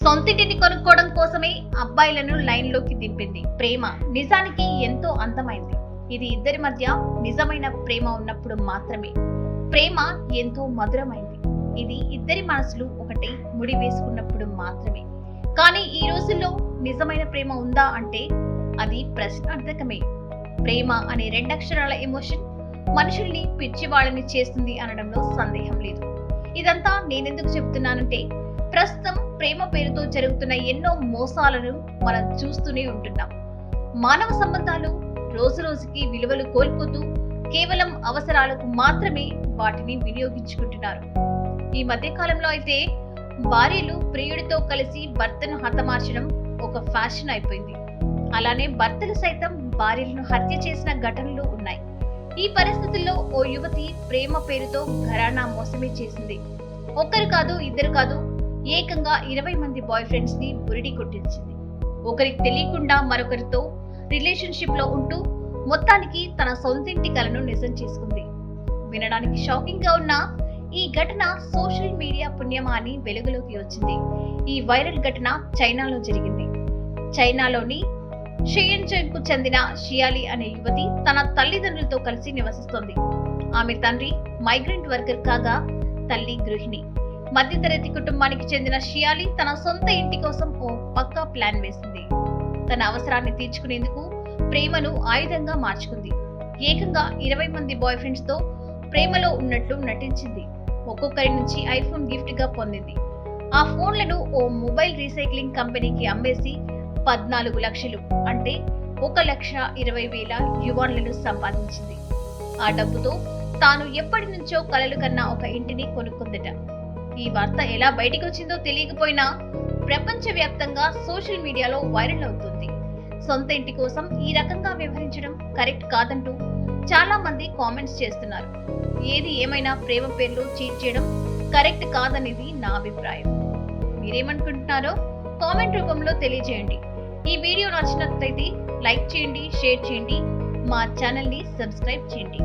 సొంతింటిని కొనుక్కోవడం కోసమే అబ్బాయిలను లైన్లోకి దింపింది ప్రేమ. నిజానికి ఎంతో అందమైంది ఇది ఇద్దరి మధ్య నిజమైన ప్రేమ ఉన్నప్పుడు మాత్రమే. ప్రేమ ఎంతో మధురమైంది. ఇది ఇద్దరి మనసులు ఒకటి ముడి వేసుకున్నప్పుడు మాత్రమే. కానీ ఈ రోజుల్లో నిజమైన ప్రేమ ఉందా అంటే అది ప్రశ్నార్థకమే. ప్రేమ అనే రెండక్షరాల ఎమోషన్ మనుషుల్ని పిచ్చివాళ్ళని చేస్తుంది అనడంలో సందేహం లేదు. ఇదంతా నేనెందుకు చెప్తున్నానంటే ప్రస్తుతం ప్రేమ పేరుతో జరుగుతున్న ఎన్నో మోసాలను మనం చూస్తూనే ఉంటున్నాం. మానవ సంబంధాలు రోజు రోజుకి విలువలు కోల్పోతూ కేవలం అవసరాలకు మాత్రమే వాటిని వినియోగించుకుంటున్నారు. ఈ మధ్య కాలంలో అయితే భార్యలు ప్రియుడితో కలిసి భర్తను హతమార్చడం ఒక ఫ్యాషన్ అయిపోయింది. అలానే భర్తలు సైతం భార్యలను హత్య చేసిన ఘటనలు ఉన్నాయి. ఈ పరిస్థితుల్లో ఓ యువతి ప్రేమ పేరుతో ఘరానా మోసమే చేసింది. ఒక్కరు కాదు ఇద్దరు కాదు ఏకంగా ఇరవై మంది బాయ్ ఫ్రెండ్స్ని బురిడి కొట్టించింది. ఒకరికి తెలియకుండా మరొకరితో రిలేషన్షిప్లో ఉంటూ మొత్తానికి తన సొంతింటి కలను నిజం చేసుకుంది. వినడానికి షాకింగ్గా ఉన్న ఈ ఘటన సోషల్ మీడియా పుణ్యమా అని వెలుగులోకి వచ్చింది. ఈ వైరల్ ఘటన చైనాలో జరిగింది. చైనాలోని కు చెందిన షియాలి అనే యువతి తన తల్లిదండ్రులతో కలిసి నివసిస్తోంది. ఆమె తండ్రి మైగ్రెంట్ వర్కర్ కాగా తల్లి గృహిణి. మధ్యతరగతి కుటుంబానికి చెందిన షియాలి తన సొంత ఇంటి కోసం ఓ పక్కా ప్లాన్ వేసింది. తన అవసరాన్ని తీర్చుకునేందుకు ప్రేమను ఆయుధంగా మార్చుకుంది. ఏకంగా ఇరవై మంది బాయ్ ఫ్రెండ్స్తో ప్రేమలో ఉన్నట్లు నటించింది. ఒక్కొక్కరి నుంచి ఐఫోన్ గిఫ్ట్గా పొందింది. ఆ ఫోన్లను ఓ మొబైల్ రీసైక్లింగ్ కంపెనీకి అమ్మేసి పద్నాలుగు లక్షలు అంటే ఒక లక్ష ఇరవై వేల యువాన్లను సంపాదించింది. ఆ డబ్బుతో తాను ఎప్పటి నుంచో కలలు కన్న ఒక ఇంటిని కొనుక్కుందట. ఈ వార్త ఎలా బయటికి వచ్చిందో తెలియకపోయినా ప్రపంచవ్యాప్తంగా సోషల్ మీడియాలో వైరల్ అవుతుంది. సొంత ఇంటి కోసం ఈ రకంగా వ్యవహరించడం కరెక్ట్ కాదంటూ చాలా మంది కామెంట్స్ చేస్తున్నారు. ఏది ఏమైనా ప్రేమ పేర్లు చీట్ చేయడం కరెక్ట్ కాదనేది నా అభిప్రాయం. మీరేమనుకుంటున్నారో కామెంట్ రూపంలో తెలియజేయండి. ఈ వీడియో నచ్చినట్లయితే లైక్ చేయండి షేర్ చేయండి. మా ఛానల్ని సబ్స్క్రైబ్ చేయండి.